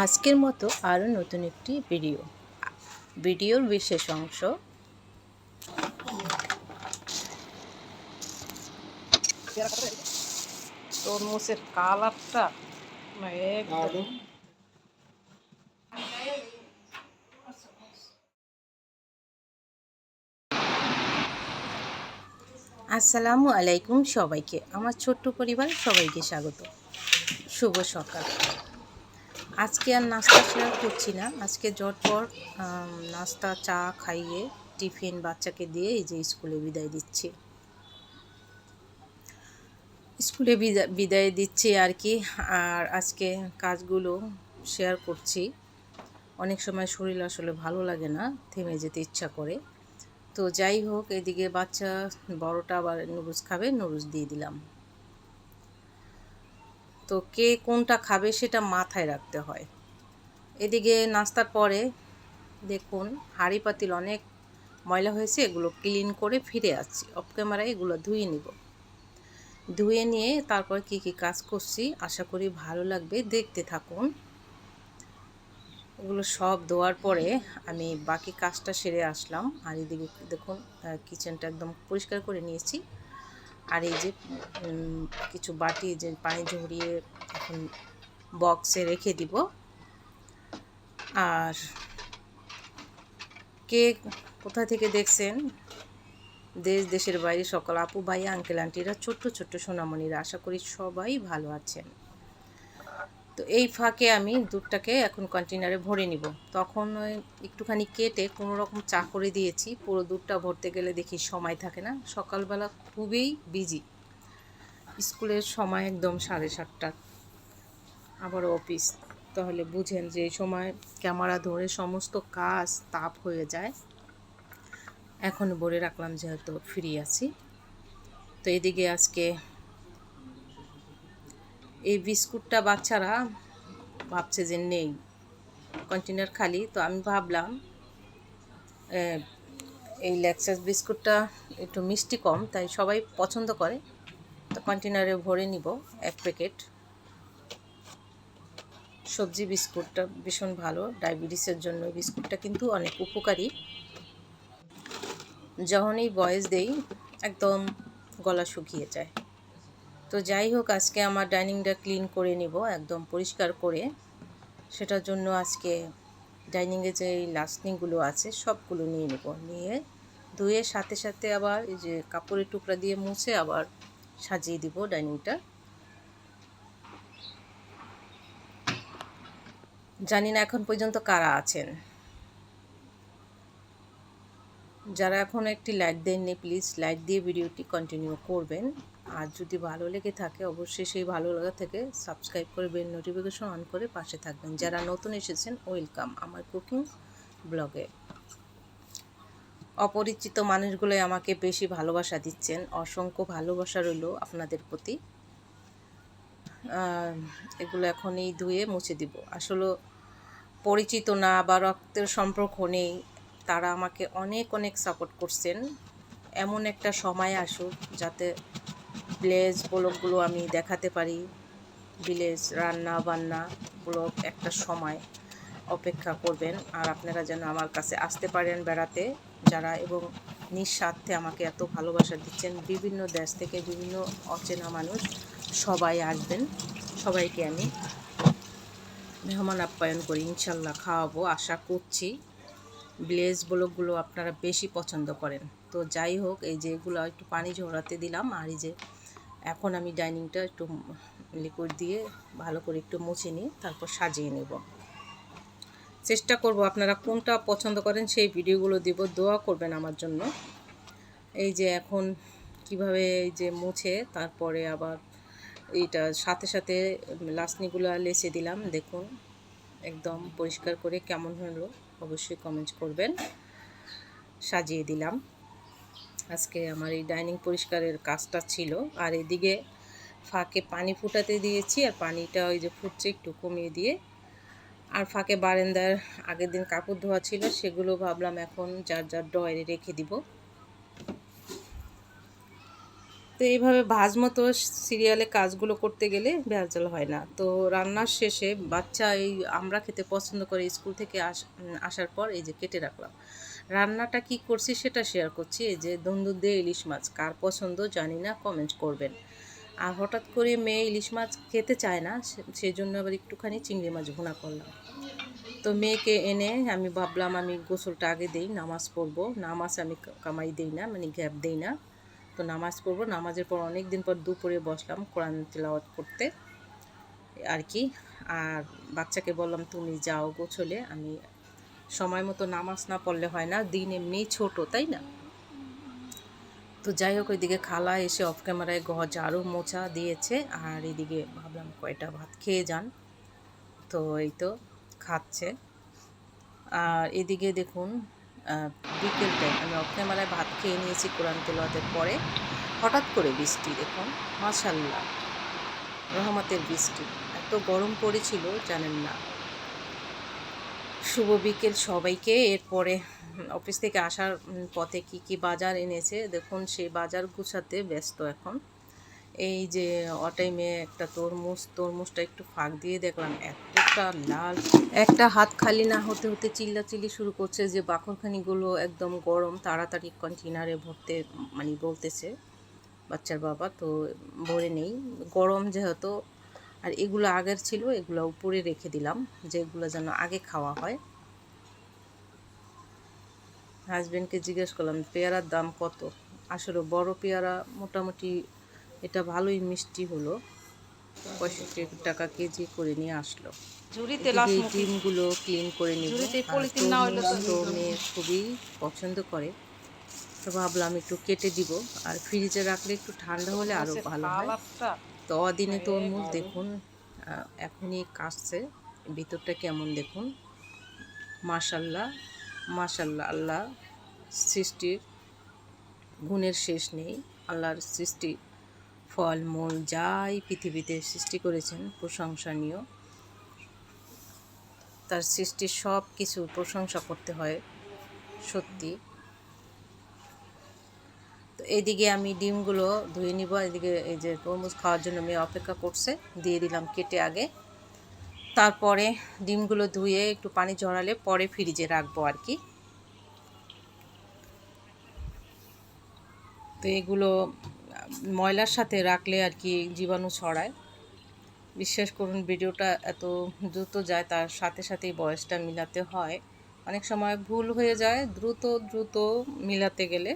আজকের মতো আরও নতুন একটি ভিডিও। ভিডিওর বিশেষ অংশ। তরমুজের কালারটা একদম আসসালামু আলাইকুম সবাইকে। আমার ছোট্ট পরিবার সবাইকে স্বাগত। শুভ সকাল। আজকে আর নাস্তা শেয়ার করছি না। আজকে জটপট নাস্তা, চা খাইয়ে টিফিন বাচ্চাকে দিয়ে এই যে স্কুলে বিদায় দিচ্ছি। স্কুলে বিদা- বিদায় দিচ্ছি আর কি। আর আজকে কাজগুলো শেয়ার করছি। অনেক সময় শরীর আসলে ভালো লাগে না, থেমে যেতে ইচ্ছা করে। তো যাই হোক, এদিকে বাচ্চা বড়টা আবার নুডলস খাবে, নুডলস দিয়ে দিলাম। তো কে কোনটা খাবে সেটা মাথায় রাখতে হয়। এদিকে নাস্তার পরে দেখুন হাঁড়ি পাতিল অনেক ময়লা হয়েছে, এগুলো ক্লিন করে ফিরে আসছি। অফ ক্যামেরায় এগুলো ধুয়ে নিব। ধুয়ে নিয়ে তারপর কি কি কাজ করছি আশা করি ভালো লাগবে। দেখতে থাকুন। এগুলো সব দেওয়ার পরে আমি বাকি কাজটা সেরে আসলাম। আর এদিকে দেখুন কিচেনটা একদম পরিষ্কার করে নিয়েছি। আর এই যে কিছু বাটি যে পানি ঝরিয়ে এখন বক্সে রেখে দিব। আর কে কোথা থেকে দেখছেন? দেশ, দেশের বাইরে সকল আপু, ভাই, আঙ্কেল, আন্টিরা, ছোট্ট ছোট্ট সোনামণিরা, আশা করি সবাই ভালো আছেন। তো এই ফাঁকে আমি দুধটাকে এখন কন্টেনারে ভরে নিব। তখন একটুখানি কেটে কোনো রকম চা করে দিয়েছি, পুরো দুধটা ভরতে গেলে দেখি সময় থাকে না। সকালবেলা খুবই বিজি স্কুলের সময় একদম সাড়ে সাতটা। আবার অফিস তাহলে বুঝেন যে এই সময় ক্যামেরা ধরে সমস্ত কাজ তাপ হয়ে যায়। এখন ভরে রাখলাম যেহেতু ফ্রি আছি। তো এদিকে আজকে এই বিস্কুটটা বাচ্চারা ভাবছে যে নেই। কন্টেনার খালি। তো আমি ভাবলাম এই লেক্সাস বিস্কুটটা একটু মিষ্টি কম, তাই সবাই পছন্দ করে। তো কন্টেনারে ভরে নিব এক প্যাকেট। সবজি বিস্কুটটা ভীষণ ভালো, ডায়াবেটিসের জন্য বিস্কুটটা কিন্তু অনেক উপকারী। যখনই বয়স দেই, একদম গলা শুকিয়ে যায়। তো যাই হোক, আজকে আমার ডাইনিংটা ক্লিন করে নিব, একদম পরিষ্কার করে। সেটার জন্য আজকে ডাইনিংয়ে যে লাস্টিংগুলো আছে, সবগুলো নিয়ে নেব। নিয়ে ধুয়ে সাথে সাথে আবার এই যে কাপড়ের টুকরা দিয়ে মুছে আবার সাজিয়ে দিব ডাইনিংটা। জানি না এখন পর্যন্ত কারা আছেন। যারা এখন একটি লাইক দেননি প্লিজ লাইক দিয়ে ভিডিওটি কন্টিনিউ করবেন। আর যদি ভালো লেগে থাকে, অবশ্যই সেই ভালো লাগা থেকে সাবস্ক্রাইব করে বেল নোটিফিকেশন অন করে পাশে থাকবেন। যারা নতুন এসেছেন ওয়েলকাম আমার কুকিং ব্লগে অপরিচিত মানুষগুলোই আমাকে বেশি ভালোবাসা দিচ্ছেন। অসংখ্য ভালোবাসা রইল আপনাদের প্রতি। এগুলো এখনই ধুয়ে মুছে দিব। আসলে পরিচিত না বা রক্তের সম্পর্ক নেই। তারা আমাকে অনেক অনেক সাপোর্ট করছেন। এমন একটা সময় আসুক যাতে ভিলেজ ব্লগগুলো আমি দেখাতে পারি। ভিলেজ রান্না বান্না ব্লগ একটা সময় অপেক্ষা করবেন। আর আপনারা যেন আমার কাছে আসতে পারেন বেড়াতে। যারা এবং নিঃস্বার্থে আমাকে এত ভালোবাসা দিচ্ছেন। বিভিন্ন দেশ থেকে বিভিন্ন অচেনা মানুষ সবাই আসবেন। সবাইকে আমি মেহমান আপ্যায়ন করি। ইনশাল্লাহ খাওয়াবো, আশা করছি। ব্লেজ ব্লকগুলো আপনারা বেশি পছন্দ করেন। তো যাই হোক, এই যে এগুলো একটু পানি ঝরাতে দিলাম, আর এই যে এখন আমি ডাইনিংটা একটু লিকুইড দিয়ে ভালো করে একটু মুছে নিয়ে তারপর সাজিয়ে নেব। চেষ্টা করব আপনারা কোনটা পছন্দ করেন সেই ভিডিওগুলো দিব, দোয়া করবেন আমার জন্য। এই যে এখন কীভাবে এই যে মুছে, তারপরে আবার এইটা সাথে সাথে লাসনিগুলো লেচে দিলাম, দেখুন, একদম পরিষ্কার করে কেমন হলো। অবশ্যই কমেন্ট করবেন। সাজিয়ে দিলাম। আজকে আমার এই ডাইনিং পরিষ্কারের কাজটা ছিল। আর এদিকে ফাঁকে পানি ফুটাতে দিয়েছি আর পানিটা ওই যে ফুটছে একটু কমিয়ে দিয়ে। আর ফাঁকে বারান্দার আগের দিন কাপড় ধোয়া ছিল, সেগুলো ভাবলাম এখন যার যার ডয়ারে রেখে দিব। তো এইভাবে ভাজ মতো সিরিয়ালে কাজগুলো করতে গেলে ভেজাল হয় না। তো রান্নার শেষে বাচ্চা এই আমরা খেতে পছন্দ করে স্কুল থেকে আস আসার পর এই যে কেটে রাখলাম। রান্নাটা কি করছি সেটা শেয়ার করছি। এই যে দন্দুর দিয়ে ইলিশ মাছ, কার পছন্দ জানি না কমেন্ট করবেন। আর হঠাৎ করে মেয়ে ইলিশ মাছ খেতে চায় না, সে- সেই জন্য আবার একটুখানি চিংড়ি মাছ ভুনা করলাম। তো মেয়েকে এনে আমি ভাবলাম আমি গোসলটা আগে দেই, নামাজ পড়ব। নামাজ আমি কামাই দেই না মানে গ্যাপ দেই না। তো নামাজ পড়ব। নামাজের পর অনেক দিন পর দুপুরে বসলাম কোরআন তেলাওয়াত করতে আর কি। আর বাচ্চাকে বললাম, তুমি যাও গোছলে আমি সময় মতো নামাজ না পড়লে হয় না। দিন এমনি ছোট, তাই না? তো যাই হোক, ওইদিকে খালা এসে অফ ক্যামেরায় ঘর ঝাড়ু মোছা দিয়েছে। আর এদিকে ভাবলাম, কয়টা ভাত খেয়ে যান? তো এই তো, খাচ্ছে। আর এদিকে দেখুন বিকেল টাইম আমি ক্যামেরায় ভাত খেয়ে নিয়েছি কোরআন তেলাওয়াতের পরে। হঠাৎ করে বৃষ্টি, দেখুন মাশাল্লাহ রহমতের বৃষ্টি। এত গরম পড়েছিল, জানেন না। শুভ বিকেল সবাইকে, এরপরে অফিস থেকে আসার পথে কি কি বাজার এনেছে, দেখুন, সেই বাজার গুছাতে ব্যস্ত এখন। এই যে অটাইমে একটা তরমুজ, তরমুজটা একটু ফাঁক দিয়ে দেখলাম, এতটা লাল। একটা হাত খালি না হতে হতে চিল্লাচিল্লি শুরু করছে যে বাকরখানিগুলো একদম গরম, তাড়াতাড়ি কন্টেনারে ভরতে মানে বলতেছে বাচ্চার বাবা, তো ভরে নেই। গরম যেহেতু, আর এগুলো আগের ছিল, এগুলো উপরে রেখে দিলাম যেগুলো যেন আগে খাওয়া হয়। হাজবেন্ডকে জিজ্ঞেস করলাম, পেয়ারার দাম কত? আসলে বড় পেয়ারা মোটামুটি এটা ভালোই মিষ্টি হলো। পঁয়ষট্টি টাকা কেজি করে নিয়ে আসলো। ঝুড়িতে ডিমগুলো ক্লিন করে নিব। পলিথিন না হলে তো মেয়ে খুবই পছন্দ করে। তো ভাবলাম একটু কেটে দিব। আর ফ্রিজে রাখলে একটু ঠান্ডা হলে আরও ভালো হয়। তো অদিনে তরমুজ দেখুন এখনই কাটছে। ভিতরটা কেমন দেখুন? মাশাল্লাহ মাশাল্লাহ আল্লাহ সৃষ্টির গুণের শেষ নেই। আল্লাহর সৃষ্টি ফল মূল যাই পৃথিবীতে সৃষ্টি করেছেন প্রশংসনীয় তার সৃষ্টির সব কিছু প্রশংসা করতে হয়, সত্যি। তো এদিকে আমি ডিমগুলো ধুয়ে নিব, এদিকে এই যে তরমুজ খাওয়ার জন্য মেয়ে অপেক্ষা করছে, দিয়ে দিলাম কেটে আগে। তারপরে ডিমগুলো ধুয়ে একটু পানি ঝরালে পরে ফ্রিজে রাখব আর কি। তো এগুলো ময়লার সাথে রাখলে আর কি জীবাণু ছড়ায়। বিশ্বাস করুন ভিডিওটা এত দ্রুত যায়, তার সাথে সাথেই বয়সটা মিলাতে হয়। অনেক সময় ভুল হয়ে যায়, দ্রুত দ্রুত মিলাতে গেলে।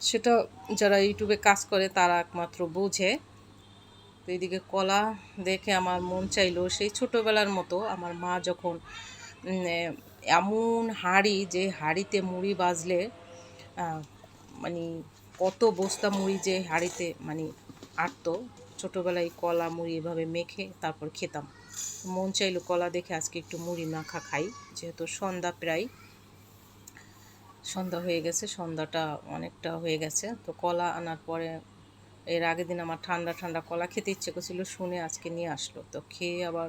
সেটা যারা ইউটিউবে কাজ করে, তারা একমাত্র বোঝে। তো এইদিকে কলা দেখে আমার মন চাইলো, সেই ছোটোবেলার মতো আমার মা যখন এমন হাঁড়ি, যে হাঁড়িতে মুড়ি বাজলে মানে কত বস্তা মুড়ি যে হাঁড়িতে মানে আটতো, ছোটোবেলায় কলা মুড়ি এভাবে মেখে তারপর খেতাম। মন চাইলো কলা দেখে আজকে একটু মুড়ি মাখা খাই, যেহেতু সন্ধ্যা প্রায়। সন্ধ্যা হয়ে গেছে, সন্ধ্যাটা অনেকটা হয়ে গেছে। তো কলা আনার পরে এর আগের দিন আমার ঠান্ডা ঠান্ডা কলা খেতে ইচ্ছে করছিল, শুনে আজকে নিয়ে আসলো। তো খেয়ে আবার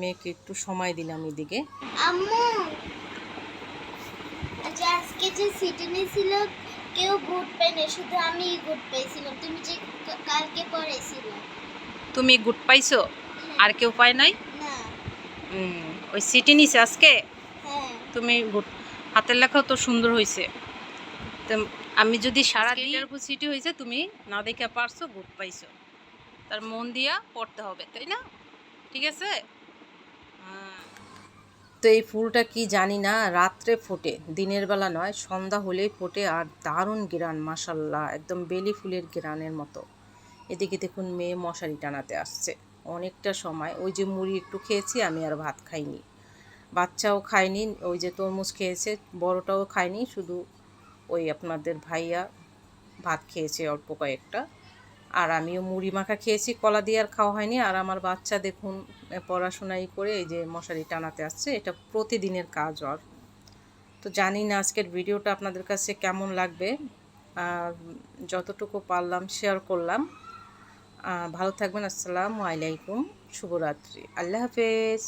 মেয়েকে একটু সময় দিলাম এদিকে। আজকে যে সিটি ছিল কেউ গুড পায়নি শুধু আমি গুড পাইছিলাম। তুমি যে কালকে পড়াইছিলে। তুমি গুড পাইছো? আর কেউ পায় নাই? না। ওই সিটি নিছে আজকে? হ্যাঁ। তুমি গুড হাতের লেখাও তো সুন্দর হয়েছে তো আমি যদি সারা দিন সিটি হয়েছে তুমি না দেখে পারছ গুড পাইছো। তার মন দিয়া পড়তে হবে তাই না? ঠিক আছে? তো এই ফুলটা কি জানি না, রাত্রে ফোটে, দিনের বেলা নয়, সন্ধ্যা হলেই ফোটে আর দারুণ গ্রান মাসাল্লাহ একদম বেলি ফুলের গ্রানের মতো। এদিকে দেখুন মেয়ে মশারি টানাতে আসছে। অনেকটা সময়, ওই যে মুড়ি একটু খেয়েছি, আমি আর ভাত খাইনি। বাচ্চাও খায়নি, ওই যে তরমুজ খেয়েছে, বড়টাও খায়নি, শুধু ওই আপনাদের ভাইয়া ভাত খেয়েছে অল্প কয়েকটা। আর আমিও মুড়ি মাখা খেয়েছি, কলা দিয়ে আর খাওয়া হয়নি। আর আমার বাচ্চা দেখুন পড়াশোনাই করে এই যে মশারি টানাতে আসছে, এটা প্রতিদিনের কাজ ওর। তো জানি না আজকের ভিডিওটা আপনাদের কাছে কেমন লাগবে, আর যতটুকু পারলাম শেয়ার করলাম। ভালো থাকবেন, আসসালামু আলাইকুম, শুভরাত্রি। আল্লাহ হাফেজ।